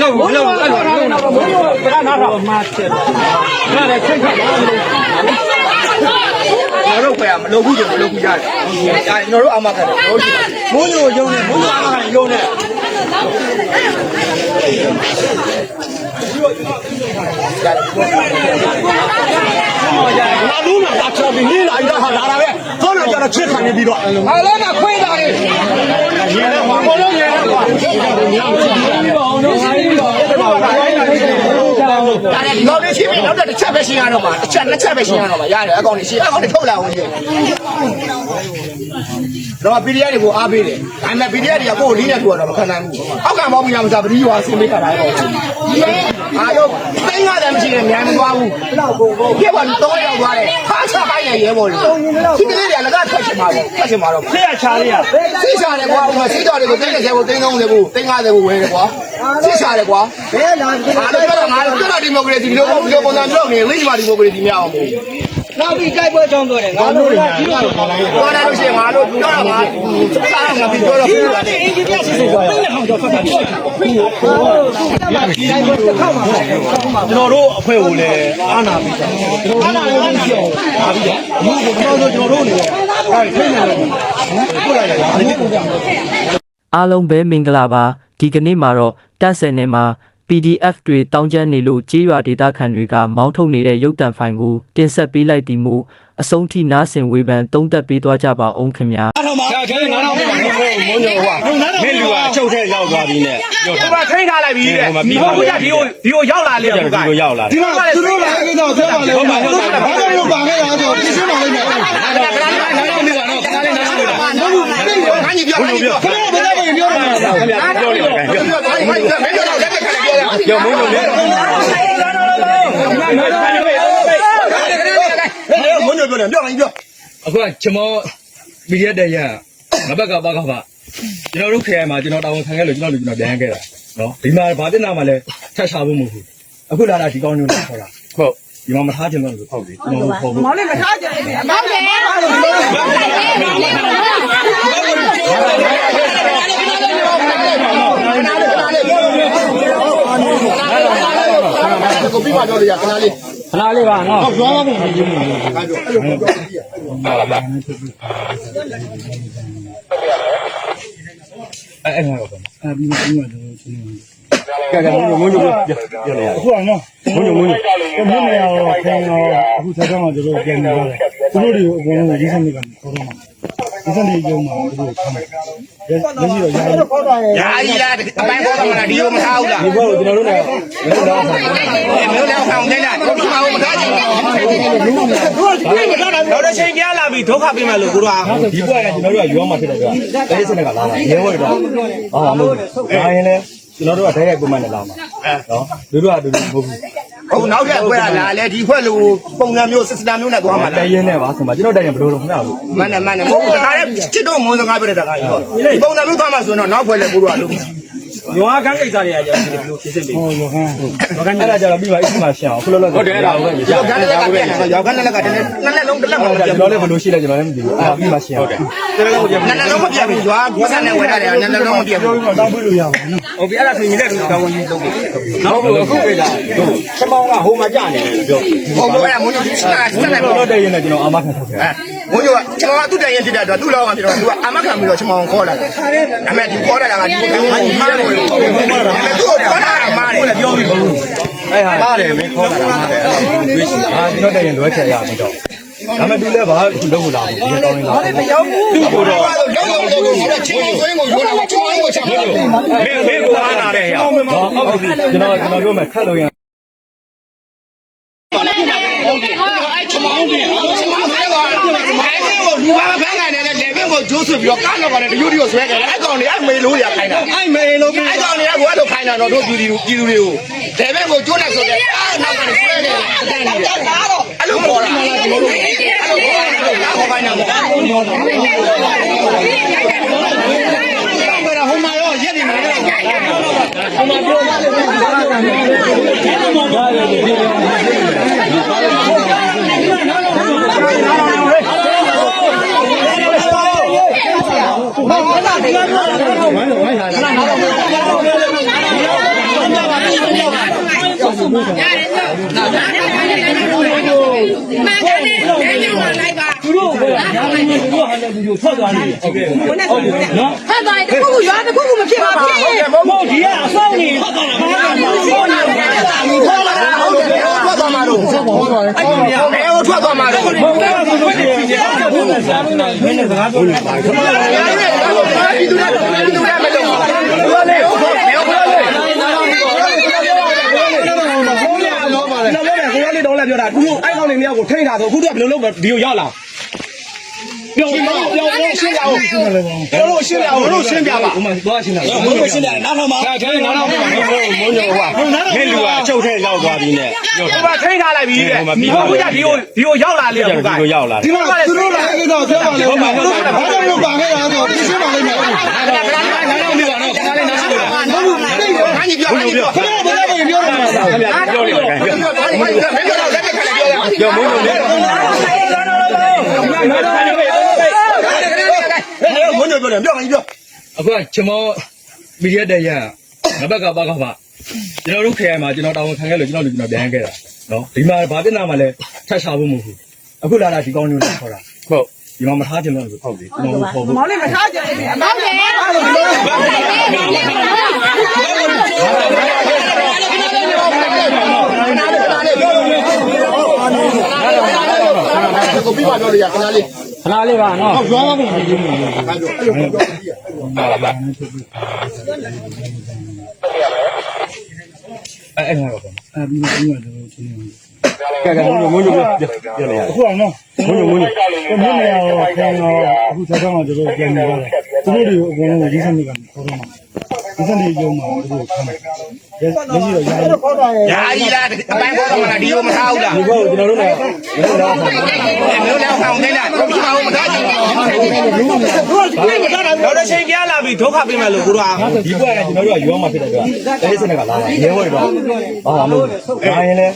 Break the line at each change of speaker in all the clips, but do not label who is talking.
နော်ဘုရားအဲ့လိုအဲ့လိုဘုရား
ကနားထောင်မှာချက်
နားလည်းချိန်ခတ်ပါလို့
ကျွန်တော်ပဲမလုပ်ဘူးကျွန်တော်လုပ်ဘူးရတယ်ဒါကျွန်တော်တို့အာမခံတယ်ဟုတ်ပြီဘုန်းကြီးကိုယုံတယ်ဘုန်းကြီးအာမခံယုံတ
ယ် လာလို့လာချော်ပြီးနေလာရတာဟာလာပဲတော့လာကြတော့ချစ်ခံနေပြီးတော့
ဟာလဲကခွေးတာလေ
ရေနဲ့ဟောဘောလုံးရေနဲ့ဟော
ချစ်ခံနေပြီးတော့ဟောချစ်
ခံနေပြီ
းတော့ဒါလည်းဒီကောင်လေးချင်းပြီးနောက်တစ်ချက်ပဲရှင်းရတော့မှာတစ်ချက်နှစ်ချက်ပဲရှင်းရတော့မှာရတယ်အကောင်လေးရှင်းအကောင်လေးထုတ်လာအောင်ရှင်း တော့ PDF တွေကိုအားပေးတယ်ဒါပေမဲ့ PDF တွေကကိုယ်လေးနဲ့တူတော့မခံနိုင်ဘူးအောက်ကမောင်းမရမစားပတိရွာဆင်းပေးတာလည်းပေါ့အာရောသိန်းရတယ်မရှိတယ်မြန်မသွားဘူးလောက်ကိုကိုပြက်ပါတော့ရောက်သွားတယ်ခါချပိုက်နေရဲပေါ်တယ်ဒီကလေးတွေကလည်းထွက်ချင်ပါဘူးထွက်ချင်ပါတော့
ဆေးရချာလေးရ
ဆေးချာတယ်ကွာဆေးချာတွေကိုသိန်း30ကိုသိန်း30ကိုသိန်း50ကိုဝယ်တယ်ကွာဆေးချာတယ်ကွာဘယ်လာဒီကတော့ငါတို့ဒီမိုကရေစီဒီလိုပုံစံပြောနေလိမ့်မာဒီမိုကရေစီများအောင်
နောက်ပြီးကြိုက်ပွဲကြောင်းပြောတယ်ငါတို့ကဒီလို
ပြောလာလို့ရှိရင်ငါတို့ပြောတာပါစားငါပြီးပြောတော့ဒီလိုနဲ့
အင်ဂျင်နီယာစီစဉ်ပြောတာပြန်အောင်တော့ဖတ်တာဒီလိုတစ်ခါမှ
ကျွန်တော်တို့အဖွဲ့ကိုလည်းအားနာပြီးတော့ကျွန်တော်တို့အားနာပြီးတော့အားပြီးတော့ဒီကိုကျွန်တော်တို့ကျွန်တော်တို့အနေနဲ့အဲ့ဒီဖိနေတယ်ဟုတ်လားအား
လုံးပဲမင်္ဂလာပါဒီကနေ့မှာတော့တက်ဆယ်နယ်မှာ PDF တွေတောင်းကျမ်းနေလို့ကြေးရွာဒေသခံတွေကမောင်းထုတ်နေတဲ့ရုပ်တံဖိုင်ကိုတင်ဆက်ပေးလိုက်သည်မို့အဆုံးထိနားဆင်ဝေဖန်သုံးသပ်ပေးသွားကြပါအောင်ခင်ဗျာ။
ကျောက်ခဲ9000ပါမင်းတို့ဟွာမင်းလူကအချုပ်ထဲရောက်သွားပြီနဲ့
ဒီမှာထိန်းထားလိုက်ပြီတဲ့ဒီဟိုကဒီဟိုဒီဟိုရောက်လာလေဟု
တ်ကဲ့ဒီဟိုရောက်လာ
ဒီမှာသူတို့လာခဲ့တော့ပြောပါလေဟုတ်ပါဟုတ်ပါဘာလို့ပါခဲ့တာဆိုပြစ်စင်းပါလိမ့်မယ်ဟုတ်ကဲ့
အခုကချမောမီဒီယာတရန်ငါဘက်ကပါကပါကျွန်တော်တို့ခရိုင်မှာကျွန်တော်တာဝန်ခံခဲ့လို့ကျွန်တော်တို့ကျွန်တော်ပြန်ခဲ့တာနော်ဒီမှာဘာတင်နာမှလည်းထက်ချဖို့မဟုတ်ဘူးအခုလာတာဒီကောင်းညို့လာခေါ်တာဟုတ်ဒီမှာမထားချင်တော့လို့ဟုတ်ပြီကျွန်တော်တို့ခေါ်ဖို့
မောင်လေးမထားကြဘူးအမောင်လေး
ကိုပြီးမှပြောလို့ရခဏလေး
ခဏလေးပါနော်
ဟုတ်ပြောပါဘူး
အဲ့အဲ့ငါတော့
အဲဒီမှာဒီမှာကျွန်တော်ရှင်းနေ
ကဲကဲမုန်းမုန်းပြောပြောလေရ
အခုကနော်မုန်းမုန်းကိုမုန်းနေရောခင်ရောအခုဆက်တော့မှတို့ပြန်နေရတယ်သူတို့တွေကိုအကုန်လုံးရေးစမ်းနေကခေါ်တော့မှာရေးစမ်းနေကြုံမှာတို့ကိုခမ်းတယ် လက်ရှိတော့ရတယ်
ညာကြီးလားအပိုင်းပေါ်တော့မလားဒီလိုမထားဘူးလား
ဒီဘောကိုကျွန်တော်တို့လည်းမင်းတို့တော့ဆိုင်
မင်းလည်းအောင်နေတာကိုဒီမှာမထားချင်ဘူး
တော့တစ်ချိန်ကြားလာပြီးဒုက္ခပေးမယ်လို့ကိုတို့က
ဒီဘွားကကျွန်တော်တို့ကရောမှာဖြစ်တယ်ကွာအဲဒီစနစ်ကလာတာရဲဝဲတော့ဟာမဟုတ်ဘူးဒါရင်လည်းကျွန်တော်တို့ကဓာတ်ရိုက်ကွန်မန့်နဲ့လာမှာနော်တို့တို့ကတို့မဟုတ်ဘူး
ဟုတ်နောက်ထပ်ခွဲလာလေဒီခွဲလိုပုံစံမျိုးစစ်စတာမျိုးနဲ့သွားမှာ
တ
လား
ရင်နဲ့ပါဆိုမှကျွန်တော်တိုင်ရင်ဘယ်လိုလုပ်ခဏလို့
မန်နဲ့မန်နဲ့မဟုတ်ဘူးတခါလေချစ်တော့မုန်းစကားပြောတဲ့တခါကြီးတော့ဒီပုံစံမျိုးသွားမှာဆိုတော့နောက်ခွဲလေကိုတို့ကလုံး
ရွာကန်းကိစ္စတွေကကျွန်တော်ဒီလိုဖြစ်စစ်ပြီးဟောရွာကန်း
ဘာကနေအဲ့ဒါကြတော့ပြီးပါအစ်မရှင်းအောင်ခုလောလောဟုတ်တယ်အဲ့ဒါဟုတ်တယ်
ရောက်ကန်လက်ကပြန်လာရောက်ကန်လက်ကတည်းကနှစ်လက်လုံးတစ်လက်မှမပြ
ကျွန်
ဘူး
တော်လည်းဘယ်လိုရှိလဲကျွန်တော်လည်းမသိဘူးအဲ့ဒါပြီးမှရှင်းအောင်ဟုတ်တယ်
နှစ်လက်လုံးမပြဘူးရွာပတ်စံနဲ့ဝယ်ရတယ်နှစ်လက်လုံးမပြဘူး
တော့တောင်းပေးလို့ရပါဘူးနော်
ဟုတ်ပြီအဲ့ဒါဆိုရင်လည်းကောင်းဝင်လုပ်ပြီ
နောက်ဘူးအခုပြေးလာတို့ချမောင်းကဟိုမှာကြာနေတယ်ပြော
ဟုတ်ပြီအဲ့ဒါမုန်းကြီးစတာစ
ကျွန်
တာ
တော်
လို့
တို့တိုင်ရင်လည်းကျွန်တော်အာမခံထုတ်ခဲ့
အဲမုန်းကြီးကကျွန်တော်ကသူ့တိုင်ရင်ဖြစ်တဲ့အတွက်သူ့လောက်အောင်ဖြစ်တော့သူကအမခံပြီးတော့ကျွန်တော်ခေါ်လာတယ်အမေဒီခေါ်လာတာကဒီကိုပြောင်းမားတယ်အဲ့သူ့ကိုခေါ်လာတာမားတယ်ပြောပြီးဘူး
အဲ့ဟာပါတယ်မင်းခေါ်လာတာမှာတယ်အဲ့ဒါတွေးရှိတာကျွန်တော်တိုင်ရင်လွဲချင်ရမှာတော့ဒါမှတူလဲဘာအခုလုပ်ဖို့လာဘူးဒီကောင်းနေတာသူ့ကိုတော့
လုံးလုံးလုံးလုံးချင်းချင်းကိုင်းကိုရိုးလာချင်းချင်းကိုချမ်းလို့
မင်းမင်းကိုအားနာတယ်ဟဲ့ဟုတ်ပြီကျွန်တော်ကျွန်တော်ပြောမယ်ခက်လို့ရင်
လူပါဖမ်းခံတယ်လေလေဘင်းကိုဂျိုးဆွပြီးတော့ကားတော့ကနေတယူတီကိုဆွဲတယ်အဲ့ ကောင်တွေအဲ့မေလို့ရခိုင်းတာ
အဲ့မေလို့ပြီး
အဲ့ကောင်တွေကဘွားတို့ခိုင်းတာတော့တို့ပြည်သူပြည်သူတွေကိုလေဘင်းကိုဂျိုးလိုက်ဆိုတယ်အဲ့နောက်ကနေဆွဲတယ်အတန်းနေတယ်အဲ့လိုပေါ်လာအဲ့လိုပေါ်လာတော့ကားခေါ်ခိုင်းတာပေါ့
ဟိုမှာရောရက်နေမှာရော
မှန်တယ်အဲ့ကြောင့်မလိုက်ပါ
သူတို့ကညာမင်းတို့ ကဟာလည်းသူတို့ထွက်သွားနေတယ်ဟုတ်ကဲ့ဟုတ်ကဲ့နော်
ဖတ်သွားရင်တစ်ခုခုရွာတစ်ခုခုမဖြစ်ပါဘူးဖြစ်ရင်
မဟုတ်ဒီကအဆောင်နေထွက်သွားတာမဟုတ်ဘူးဆောနေတယ်
ဟုတ်တယ်ထွက်သွားမှာတော့ဟုတ်ပါဘူးအဲ့ဒီဘယ်ကိုထွက်သွားမှာတော့
ဟုတ်ကဲ့သူတို့ကဘုရားဆရာမင်းနဲ့မင်းနဲ့စကားပြောနေတာ
ဒီသူကဒီသူကမလုပ်ဘူးဘာလဲဟုတ်တယ်ဟုတ်တယ်
ဘုရားလည်းကိုရလေးတော့လည်းပြောတာသူတို့အဲ့ကောင်တွေမြောက်ကိုထိန်းတာဆိုအခုတော့ဘယ်လိုလုပ်ဒီကိုရောက်လာ ပြောပြောပြောပြောရှင်းကြအောင်ပြောလို့ရှင်းကြအောင်လို့ရှင်းပြပါ
ဟိုမှာသွားရှင်းတာ
ဘုရားရှင်းတယ်နောက်ထပ်မှာဒါထဲနောက်ထပ်မှာမုန်းညိုဟွာမင်းလူကအချုပ်ထဲရောက်သွားပြီနဲ့ပြော
ဒီမှာထိထားလိုက်ပြီတဲ့
ဟိုမှာပြီးပါ
ဟုတ်ကဲ့ဒီကိုဒီကိုရောက်လာလေ
ဒီ
ဟုတ်ကဲ့
ကိုရောက်လာ
ဒီမှာသူတို့လာခဲ့တော့ပြောပါလေဟုတ်ပါဘူးဘာကြောင့်လို့ပါခဲ့တာဆိုပြရှင်းပါလိမ့်မယ်ဟုတ်
ခဏလေးနားရှိပါနော်ခဏလေးနားရှိပါ
ဘူးခဏဘယ်လိုပြောရမလဲ
ပြောလိမ့်မယ်
ပြောပြောပြောပြောပြောလက်ခံလေပြော
ပြောမုန်းညိုလေမု န်းညိုပြောတယ်ပြောရင်ပြော
အခုကချမောမီဒီယာတဲ့ရငါဘက်ကပါကပါကျွန်တော်တို့ခရိုင်မှာကျွန်တော်တာဝန်ခံခဲ့လို့ကျွန်တော်လူကျွန်တော်ပြန်ခဲ့တာနော်ဒီမှာဘာပြဿနာမှလည်းထပ်ချဖို့မဟုတ်ဘူးအခုလာတာဒီကောင်းမျိုးနဲ့ခေါ်တာဟုတ်ဒီမှာမထားချင်တော့ဘူးဟုတ်ပြီကျွန်တော်တို့ခေါ်ဖို့
မောင်လေးမထားကြဘူးဟုတ်တယ်
ကိုပြီးပါပြောရခဏလေး
ခဏလေးပါနော်
ရွာမှာပုံပြီးနေတယ်
အဲ့အဲ့ငါတော့
အဲ့ဒီမှာဒီမှာတော့ချင်းနေ
ကဲကဲမုန်းညိုမုန်းညိုပြောပြောလေရ
အခုအောင်နော်မုန်းညိုမုန်းညိုမင်းနဲ့ရောခင်ရောအခုဆက်တော့ကျွန်တော်ပြန်နေရတယ်သူတို့တွေအကုန်လုံးဒီစနစ်ကခေါ်တော့မှာဒီစနစ်ရုံမှာသူတို့ခံတယ် လက်ရှိတော့ရတယ်
ညာကြီးလားအပိုင်းပေါ်တော့မလားဒီကိုမထားဘူးလား
ဒီကောကျွန်တော်တို့လည်းကျွန်တော်တို့
မျိုးလည်းအောင်နေတာကိုပြီးပါဦးမထားချင်ဘူး
တော့တစ်ချိန်ပြလာပြီဒုက္ခပေးမယ်လို့ကိုတို့က
ဒီဘက်ကကျွန်တော်တို့ကရွာမှာဖြစ်တဲ့အတွက်အဲ့ဒီစနစ်ကလာတာရဲဝဲတော့ဘာမှမဟုတ်ဘူးဒါရင်လည်း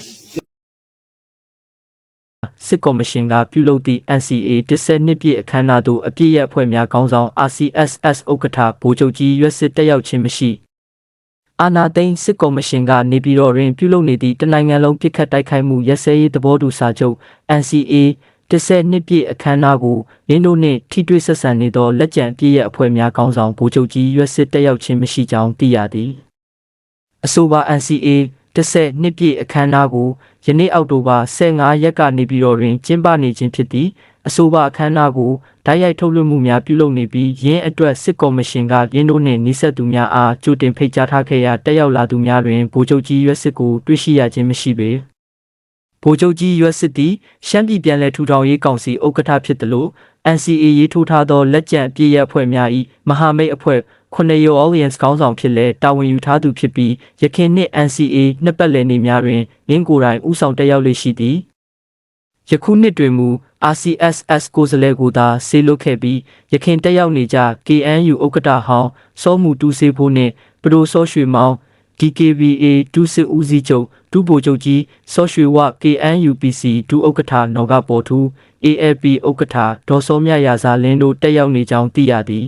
စစ်ကော်မရှင်ကပြုလုပ်သည့် NCA 10နှစ်ပြည့်အခမ်းအနားသို့အပြည့်ရအဖွဲ့များခေါင်းဆောင် RCSS ဥက္ကဋ္ဌဗိုလ်ချုပ်ကြီးရွက်စစ်တက်ရောက်ခြင်းမရှိ အာနာသိန်းစစ်ကော်မရှင်ကနေပြည်တော်တွင်ပြုလုပ်နေသည့်တနိုင်ငံလုံးပြစ်ခတ်တိုက်ခိုက်မှုရက်စဲရေးသဘောတူစာချုပ် NCA 10နှစ်ပြည့်အခမ်းအနားကိုရင်းတို့နှင့်ထိတွေ့ဆက်ဆံနေသောလက်ကျန်ပြည့်ရအဖွဲ့များခေါင်းဆောင်ဗိုလ်ချုပ်ကြီးရွက်စစ်တက်ရောက်ခြင်းမရှိကြောင်းသိရသည်အဆိုပါ NCA 10နှစ်ပြည့်အခမ်းအနားကိုယနေ့အောက်တိုဘာ15ရက်ကနေပြည်တော်တွင်ကျင်းပနေခြင်းဖြစ်သည် အဆိုပါအခမ်းအနားကိုဓာတ်ရိုက်ထုတ်လွှင့်မှုများပြုလုပ်နေပြီးရင်းအတွက်စစ်ကော်မရှင်ကရင်းတို့နှင့်နှိစက်သူများအားကြိုတင်ဖိတ်ကြားထားခဲ့ရာတက်ရောက်လာသူများတွင်ဗိုလ်ချုပ်ကြီးရွက်စစ်ကိုတွေ့ရှိရခြင်းမရှိပေဗိုလ်ချုပ်ကြီးရွက်စစ်သည်ရှမ်းပြည်ပြည်လဲထူထောင်ရေးကောင်စီဥက္ကဋ္ဌဖြစ်သလို NCA ရေးထိုးထားသောလက်ကျန်ပြည်ရအဖွဲ့များ၏မဟာမိတ်အဖွဲ့ခုနှစ်ရော Alliance ခေါင်းဆောင်ဖြစ်လဲတာဝန်ယူထားသူဖြစ်ပြီးရခိုင်နှစ် NCA နှစ်ပတ်လည်နေများတွင်လင်းကိုယ်တိုင်ဥဆောင်တက်ရောက်လေရှိသည် ယခုနှစ်တွင်မူ RCSS ကိုယ်စားလှယ်ကိုသာဆေးလွတ်ခဲ့ပြီးရခိုင်တက်ရောက်နေကြ KNU ဥက္ကဋ္ဌဟောင်းစောမှုတူစေဖို့နှင့်ပဒိုစောရွှေမောင် DKBA ဒုစစ်ဦးစီးချုပ်ဒုဗိုလ်ချုပ်ကြီးစောရွှေဝ KNUPC ဒုဥက္ကဋ္ဌနော်ကပေါ်ထူ ALP ဥက္ကဋ္ဌဒေါ်စောမြရာဇာလင်းတို့တက်ရောက်နေကြောင်းသိရသည်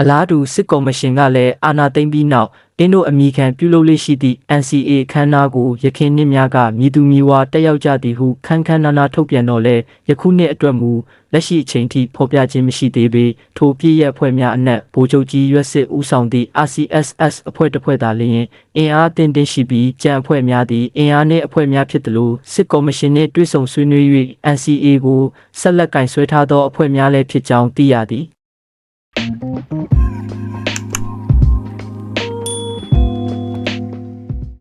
အလားတူစစ်ကော်မရှင်ကလည်းအာဏာသိမ်းပြီးနောက်တင်းတို့အမိခံပြုလုပ်လေးရှိသည့် NCA ခန်းနာကိုရခိုင်နှစ်များကမြည်သူမြည်ဝါတက်ရောက်ကြသည်ဟုခန်းခန်းနာနာထုတ်ပြန်တော့လဲယခုနှစ်အတွက်မူလက်ရှိအချိန်ထိဖော်ပြခြင်းမရှိသေးပေထိုပြည့်ရဲ့အဖွဲ့များအနက်ဗိုလ်ချုပ်ကြီးရွက်စစ်ဦးဆောင်သည့် RCSS အဖွဲ့တစ်ဖွဲ့သာလျှင်အင်အားတင်တင်ရှိပြီးကြံအဖွဲ့များသည်အင်အားနှင့်အဖွဲ့များဖြစ်သလိုစစ်ကော်မရှင်နှင့်တွဲဆုံဆွေးနွေး၍ NCA ကိုဆက်လက်ကင်ဆွဲထားသောအဖွဲ့များလည်းဖြစ်ကြောင်းသိရသည် Mm-hmm.